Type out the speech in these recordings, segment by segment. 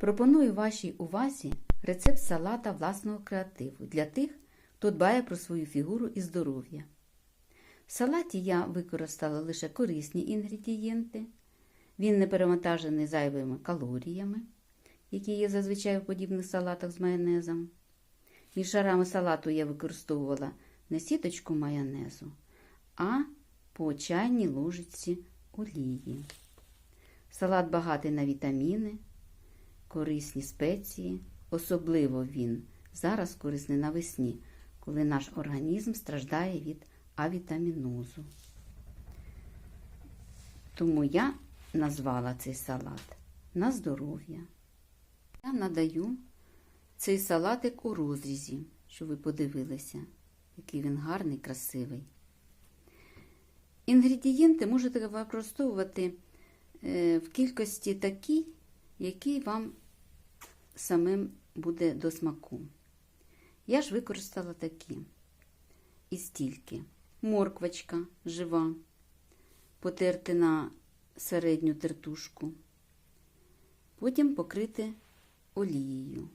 Пропоную вашій увазі рецепт салата власного креативу для тих, хто дбає про свою фігуру і здоров'я. В салаті я використала лише корисні інгредієнти. Він не перевантажений зайвими калоріями, які є зазвичай у подібних салатах з майонезом. Між шарами салату я використовувала не сіточку майонезу, а по чайній ложечці олії. Салат багатий на вітаміни, корисні спеції. Особливо він зараз корисний навесні, коли наш організм страждає від авітамінозу. Тому я назвала цей салат на здоров'я. Я надаю цей салатик у розрізі, щоб ви подивилися, який він гарний, красивий. Інгредієнти можете використовувати е, в кількості такій, який вам самим буде до смаку. Я ж використала такі. І стільки. Морквочка жива, потерти на середню тертушку. Потім покрити олією.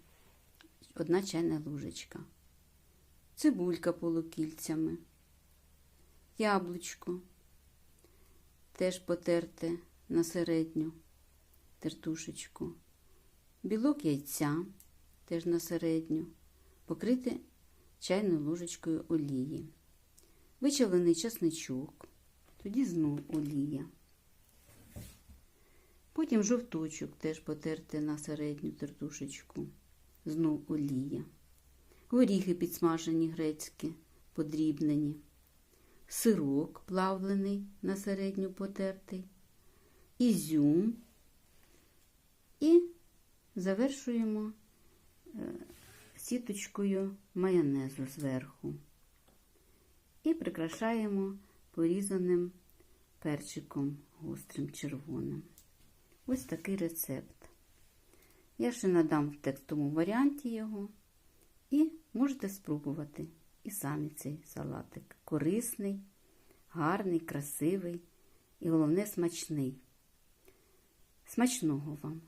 Одна чайна ложечка. Цибулька полукільцями. Яблучко. Теж потерти на середню тертушечку. Білок яйця теж на середню. Покрити чайною ложечкою олії. Вичавлений часничок, тоді знов олія. Потім жовточок теж потерти на середню тертушечку, знов олія. Горіхи підсмажені грецькі, подрібнені. Сирок плавлений на середню потертий, ізюм завершуємо сіточкою майонезу зверху. І прикрашаємо порізаним перчиком гострим червоним. Ось такий рецепт. Я ще надам в текстовому варіанті його. І можете спробувати і самі цей салатик. Корисний, гарний, красивий і головне смачний. Смачного вам!